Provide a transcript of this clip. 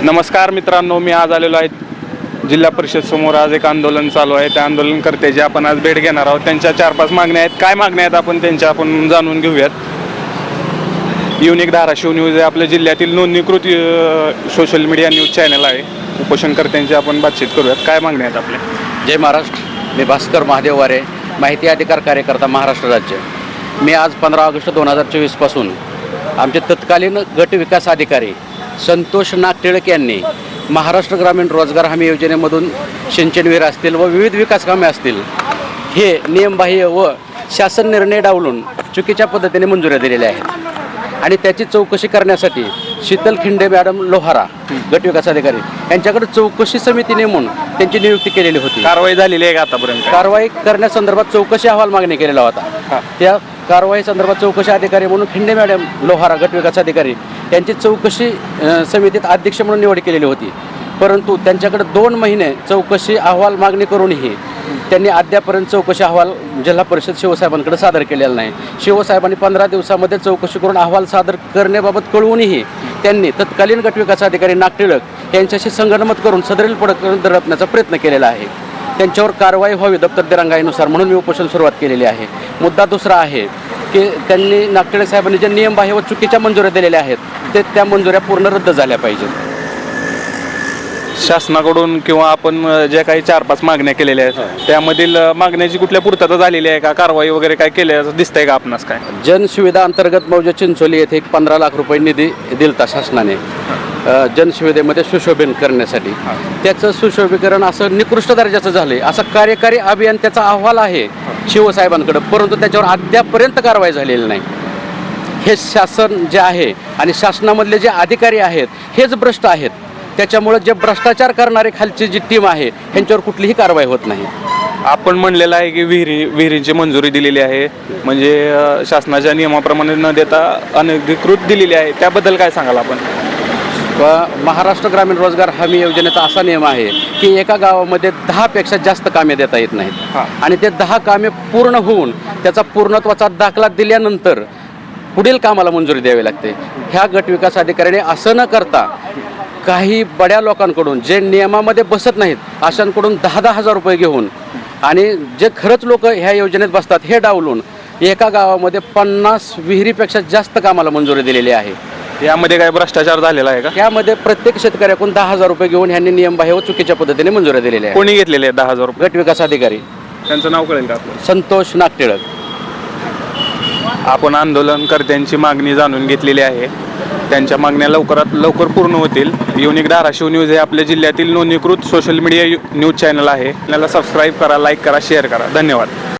नमस्कार मित्रांनो मी आज आलेलो आहे जिल्हा परिषद समोर. आज एक आंदोलन चालू आहे. त्या आंदोलनकर्त्याची आपण आज भेट घेणार आहोत. त्यांच्या चार पाच मागण्या आहेत. काय मागण्या आहेत आपण त्यांच्या आपण जाणून घेऊयात. युनिक धाराशिव न्यूज हे आपल्या जिल्ह्यातील नोंदणीकृत सोशल मीडिया न्यूज चॅनल आहे. उपोषणकर्त्यांची आपण बातचीत करूयात. काय मागण्या आहेत आपल्या? जय महाराष्ट्र. मी भास्कर महादेव वारे माहिती अधिकार कार्यकर्ता महाराष्ट्र राज्य. मी आज पंधरा ऑगस्ट दोन हजार चोवीसपासून आमचे तत्कालीन गट विकास अधिकारी संतोष नागटिळक यांनी महाराष्ट्र ग्रामीण रोजगार हमी योजनेमधून सिंचनवीर असतील व विविध विकास कामे असतील हे नियमबाह्य व शासन निर्णय डावलून चुकीच्या पद्धतीने मंजुऱ्या दिलेल्या आहेत आणि त्याची चौकशी करण्यासाठी शीतल खिंडे मॅडम लोहारा गट विकास अधिकारी. यांच्याकडे चौकशी समिती नेमून त्यांची नियुक्ती केलेली होती. कारवाई झालेली आहे का आतापर्यंत? कारवाई करण्यासंदर्भात चौकशी अहवाल मागणी केलेला होता. त्या कारवाई संदर्भात चौकशी अधिकारी म्हणून खिंडे मॅडम लोहारा गट विकास अधिकारी यांची चौकशी समितीत अध्यक्ष म्हणून निवड केलेली होती. परंतु त्यांच्याकडे दोन महिने चौकशी अहवाल मागणी करूनही त्यांनी अद्यापर्यंत चौकशी अहवाल जिल्हा परिषद शिवसाहेबांकडे सादर केलेला नाही. शिवसाहेबांनी पंधरा दिवसामध्ये चौकशी करून अहवाल सादर करण्याबाबत कळवूनही त्यांनी तत्कालीन गटविकास अधिकारी नागटिळक यांच्याशी संगनमत करून सदरील प्रकरण दडपण्याचा प्रयत्न केलेला आहे. त्यांच्यावर कारवाई व्हावी दप्तर दिरंगाईनुसार म्हणून मी उपोषण सुरुवात केलेली आहे. मुद्दा दुसरा आहे की त्यांनी नागटिळक साहेबांनी जे नियमबाह्य व चुकीच्या मंजुऱ्या दिलेल्या आहेत ते त्या मंजुऱ्या पूर्ण रद्द झाल्या पाहिजेत. शासनाकडून किंवा आपण ज्या काही चार पाच मागण्या केलेल्या आहेत त्यामधील मागण्याची कुठल्या पूर्तता झालेली आहे का? कारवाई वगैरे काय केल्याचं दिसतंय का आपणास काय? जनसुविधा अंतर्गत मौजा चिंचोली येथे एक पंधरा लाख रुपये निधी दिलता शासनाने. जनसुविधेमध्ये सुशोभन करण्यासाठी. त्याचं सुशोभीकरण असं निकृष्ट दर्जाचं झालं असं कार्यकारी अभियंत्याचा अहवाल आहे शिवसाहेबांकडे परंतु त्याच्यावर अद्यापर्यंत कारवाई झालेली नाही. हे शासन जे आहे आणि शासनामधले जे अधिकारी आहेत हेच भ्रष्ट आहेत. त्याच्यामुळे जे भ्रष्टाचार करणारे खालची जी टीम आहे ह्यांच्यावर कुठलीही कारवाई होत नाही. आपण म्हणलेलं आहे की विहिरी विहिरींची मंजुरी दिलेली आहे. म्हणजे अ, शासनाच्या नियमाप्रमाणे न देता अनधिकृत दिलेली आहे. त्याबद्दल काय सांगाल आपण? व महाराष्ट्र ग्रामीण रोजगार हमी योजनेचा असा नियम आहे की एका गावामध्ये दहापेक्षा जास्त कामे देता येत हा. नाहीत आणि ते दहा कामे पूर्ण होऊन त्याचा पूर्णत्वाचा दाखला दिल्यानंतर पुढील कामाला मंजुरी द्यावी लागते. ह्या गट विकास अधिकाऱ्याने असं न करता काही बड्या लोकांकडून जे नियमामध्ये बसत नाहीत अशांकडून दहा दहा हजार रुपये घेऊन आणि जे खरंच लोक ह्या योजनेत बसतात हे डावलून एका गावामध्ये पन्नास विहिरीपेक्षा जास्त कामाला मंजुरी दिलेली आहे. यामध्ये काय भ्रष्टाचार झालेला आहे का? यामध्ये प्रत्येक शेतकऱ्याकडून दहा हजार रुपये घेऊन ह्यांनी नियमबाह्य व चुकीच्या पद्धतीने मंजुऱ्या दिलेल्या आहेत कोणी घेतलेले आहेत दहा हजार रुपये? गट विकास अधिकारी. त्यांचं नाव कळेल का आपल्याला? संतोष नागटिळक. आपण आंदोलनकर्त्यांची मागणी जाणून घेतलेली आहे. त्यांच्या मागण्या लवकरात लवकर पूर्ण होतील. युनिक धाराशिव न्यूज हे आपल्या जिल्ह्यातील नोंदणीकृत सोशल मीडिया न्यूज चॅनल आहे. आपल्याला सबस्क्राईब करा लाईक करा शेअर करा. धन्यवाद.